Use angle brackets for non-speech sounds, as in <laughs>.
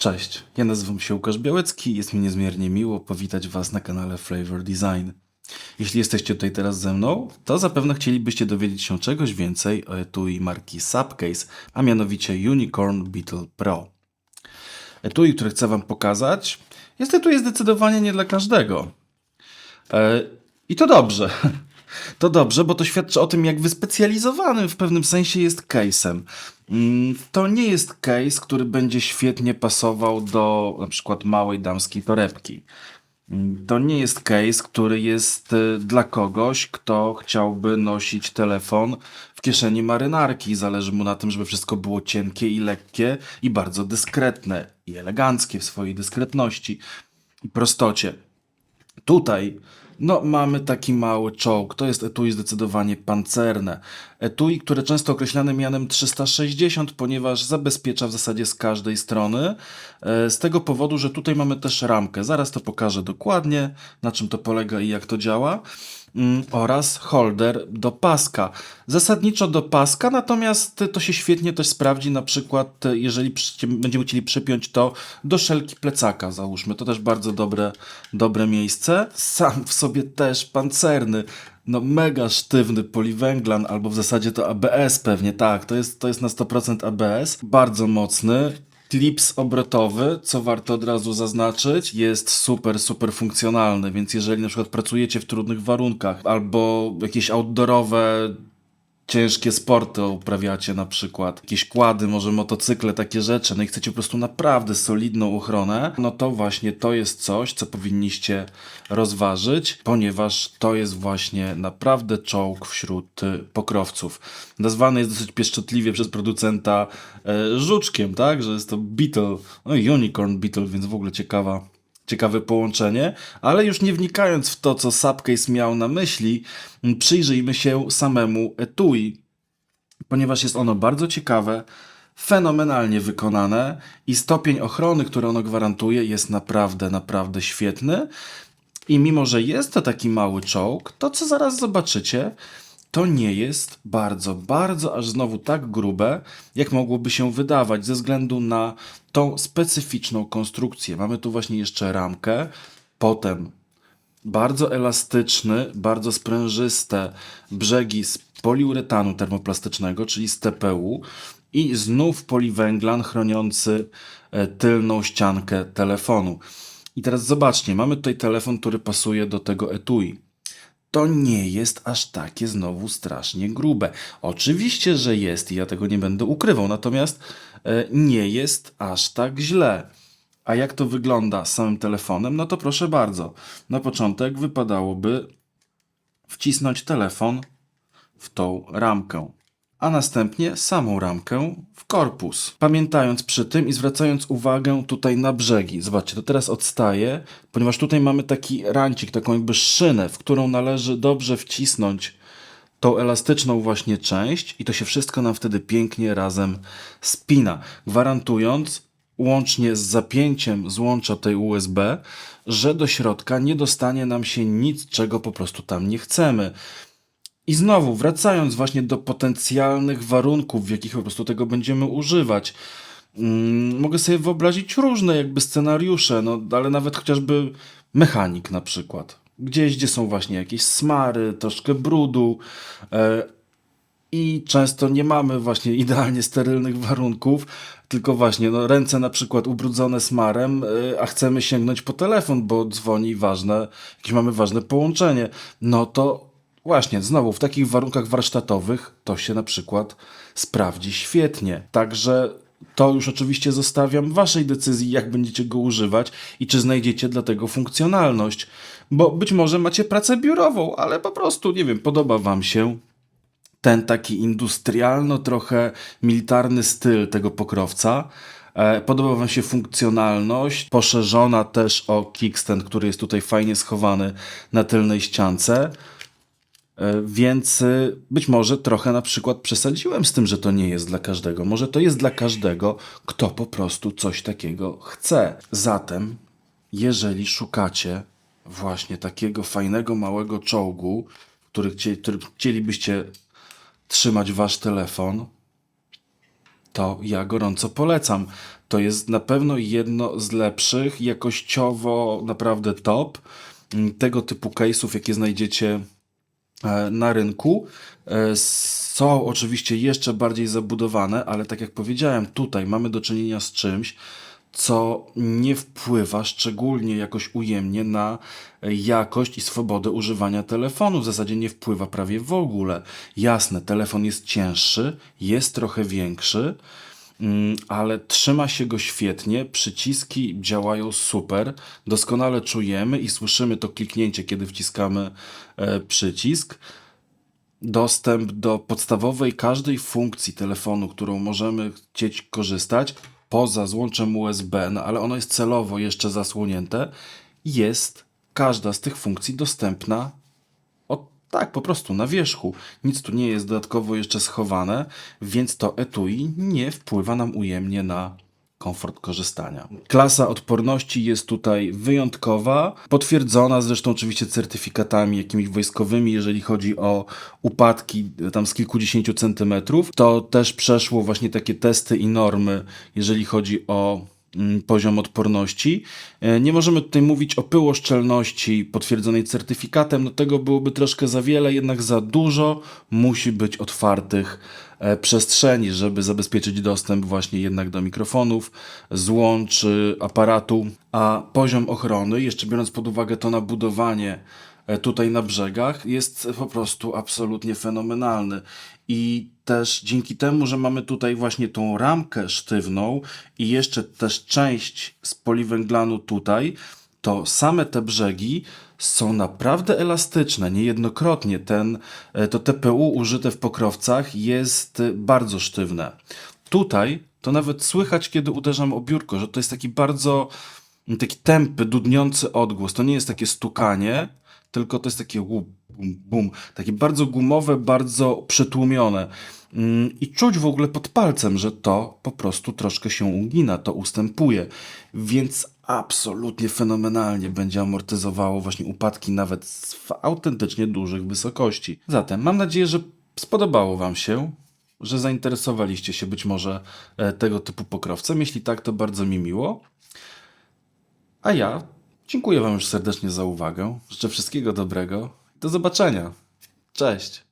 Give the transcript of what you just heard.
Cześć, ja nazywam się Łukasz Białecki i jest mi niezmiernie miło powitać Was na kanale Flavor Design. Jeśli jesteście tutaj teraz ze mną, to zapewne chcielibyście dowiedzieć się czegoś więcej o etui marki Subcase, a mianowicie Unicorn Beetle Pro. Etui, które chcę Wam pokazać, jest etui zdecydowanie nie dla każdego. E, I to dobrze. <laughs> To dobrze, bo to świadczy o tym, jak wyspecjalizowanym w pewnym sensie jest case'em. Mm, To nie jest case, który będzie świetnie pasował do na przykład małej damskiej torebki. Mm, To nie jest case, który jest y, dla kogoś, kto chciałby nosić telefon w kieszeni marynarki. Zależy mu na tym, żeby wszystko było cienkie i lekkie i bardzo dyskretne i eleganckie w swojej dyskretności i prostocie. Tutaj no, mamy taki mały czołg. To jest etui zdecydowanie pancerne. Etui, które często określane mianem 360, ponieważ zabezpiecza w zasadzie z każdej strony. E, Z tego powodu, że tutaj mamy też ramkę. Zaraz to pokażę dokładnie, na czym to polega i jak to działa. Mm, Oraz holder do paska. Zasadniczo do paska, natomiast to się świetnie też sprawdzi na przykład, e, jeżeli będziemy chcieli przypiąć to do szelki plecaka, załóżmy. To też bardzo dobre, dobre miejsce. Sam w sobie też pancerny. No mega sztywny poliwęglan, albo w zasadzie to ABS pewnie, tak, to jest, to jest na 100% ABS. Bardzo mocny. Klips obrotowy, co warto od razu zaznaczyć, jest super, super funkcjonalny, więc jeżeli na przykład pracujecie w trudnych warunkach albo jakieś outdoorowe ciężkie sporty uprawiacie na przykład, jakieś kłady, może motocykle, takie rzeczy, no i chcecie po prostu naprawdę solidną ochronę, no to właśnie to jest coś, co powinniście rozważyć, ponieważ to jest właśnie naprawdę czołg wśród y, pokrowców. Nazwany jest dosyć pieszczotliwie przez producenta e, żuczkiem, tak, że jest to Beetle, no Unicorn Beetle, więc w ogóle ciekawa ciekawe połączenie, ale już nie wnikając w to, co Subcase miał na myśli, przyjrzyjmy się samemu etui, ponieważ jest ono bardzo ciekawe, fenomenalnie wykonane i stopień ochrony, który ono gwarantuje, jest naprawdę, naprawdę świetny. I mimo, że jest to taki mały czołg, to co zaraz zobaczycie, to nie jest bardzo, bardzo aż znowu tak grube, jak mogłoby się wydawać, ze względu na tą specyficzną konstrukcję. Mamy tu właśnie jeszcze ramkę, potem bardzo elastyczny, bardzo sprężyste brzegi z poliuretanu termoplastycznego, czyli z TPU i znów poliwęglan chroniący e, tylną ściankę telefonu. I teraz zobaczcie, mamy tutaj telefon, który pasuje do tego etui to nie jest aż takie znowu strasznie grube. Oczywiście, że jest i ja tego nie będę ukrywał, natomiast e, nie jest aż tak źle. A jak to wygląda z samym telefonem? No to proszę bardzo. Na początek wypadałoby wcisnąć telefon w tą ramkę, a następnie samą ramkę w korpus. Pamiętając przy tym i zwracając uwagę tutaj na brzegi. Zobaczcie, to teraz odstaje, ponieważ tutaj mamy taki rancik, taką jakby szynę, w którą należy dobrze wcisnąć tą elastyczną właśnie część i to się wszystko nam wtedy pięknie razem spina, gwarantując łącznie z zapięciem złącza tej USB, że do środka nie dostanie nam się nic, czego po prostu tam nie chcemy. I znowu, wracając właśnie do potencjalnych warunków, w jakich po prostu tego będziemy używać, mm, mogę sobie wyobrazić różne jakby scenariusze, no ale nawet chociażby mechanik na przykład. Gdzieś, gdzie są właśnie jakieś smary, troszkę brudu e, i często nie mamy właśnie idealnie sterylnych warunków, tylko właśnie no, ręce na przykład ubrudzone smarem, e, a chcemy sięgnąć po telefon, bo dzwoni ważne, jakieś mamy ważne połączenie, no to Właśnie, znowu w takich warunkach warsztatowych to się na przykład sprawdzi świetnie. Także to już oczywiście zostawiam waszej decyzji, jak będziecie go używać i czy znajdziecie dla tego funkcjonalność. Bo być może macie pracę biurową, ale po prostu, nie wiem, podoba wam się ten taki industrialno, trochę militarny styl tego pokrowca. E, Podoba Wam się funkcjonalność, poszerzona też o kickstand, który jest tutaj fajnie schowany na tylnej ściance. E, Więc y, być może trochę na przykład przesadziłem z tym, że to nie jest dla każdego. Może to jest dla każdego, kto po prostu coś takiego chce. Zatem, jeżeli szukacie właśnie takiego fajnego małego czołgu, który, chcie, który chcielibyście trzymać wasz telefon, to ja gorąco polecam. To jest na pewno jedno z lepszych, jakościowo naprawdę top mm, tego typu case'ów, jakie znajdziecie e, na rynku. E, Są oczywiście jeszcze bardziej zabudowane, ale tak jak powiedziałem, tutaj mamy do czynienia z czymś, co nie wpływa szczególnie jakoś ujemnie na jakość i swobodę używania telefonu. W zasadzie nie wpływa prawie w ogóle. Jasne, telefon jest cięższy, jest trochę większy, ale trzyma się go świetnie. Przyciski działają super. Doskonale czujemy i słyszymy to kliknięcie, kiedy wciskamy e, przycisk dostęp do podstawowej każdej funkcji telefonu, którą możemy chcieć korzystać, poza złączem USB, no ale ono jest celowo jeszcze zasłonięte, jest każda z tych funkcji dostępna tak, po prostu na wierzchu. Nic tu nie jest dodatkowo jeszcze schowane, więc to etui nie wpływa nam ujemnie na komfort korzystania. Klasa odporności jest tutaj wyjątkowa, potwierdzona zresztą oczywiście certyfikatami jakimiś wojskowymi, jeżeli chodzi o upadki tam z kilkudziesięciu centymetrów. To też przeszło właśnie takie testy i normy, jeżeli chodzi o poziom odporności. E, Nie możemy tutaj mówić o pyłoszczelności potwierdzonej certyfikatem, no tego byłoby troszkę za wiele, jednak za dużo musi być otwartych e, przestrzeni, żeby zabezpieczyć dostęp właśnie jednak do mikrofonów, złączy, aparatu, a poziom ochrony, jeszcze biorąc pod uwagę to nabudowanie tutaj na brzegach, jest po prostu absolutnie fenomenalny. I też dzięki temu, że mamy tutaj właśnie tą ramkę sztywną i jeszcze też część z poliwęglanu tutaj, to same te brzegi są naprawdę elastyczne. Niejednokrotnie ten, e, to TPU użyte w pokrowcach jest e, bardzo sztywne. Tutaj to nawet słychać, kiedy uderzam o biurko, że to jest taki bardzo taki tępy, dudniący odgłos. To nie jest takie stukanie, tylko to jest takie bum, bum. Takie bardzo gumowe, bardzo przytłumione. Mm, I czuć w ogóle pod palcem, że to po prostu troszkę się ugina, to ustępuje. Więc absolutnie fenomenalnie będzie amortyzowało właśnie upadki nawet w autentycznie dużych wysokości. Zatem mam nadzieję, że spodobało Wam się, że zainteresowaliście się być może e, tego typu pokrowcem. Jeśli tak, to bardzo mi miło. A ja dziękuję Wam już serdecznie za uwagę. Życzę wszystkiego dobrego. Do zobaczenia. Cześć.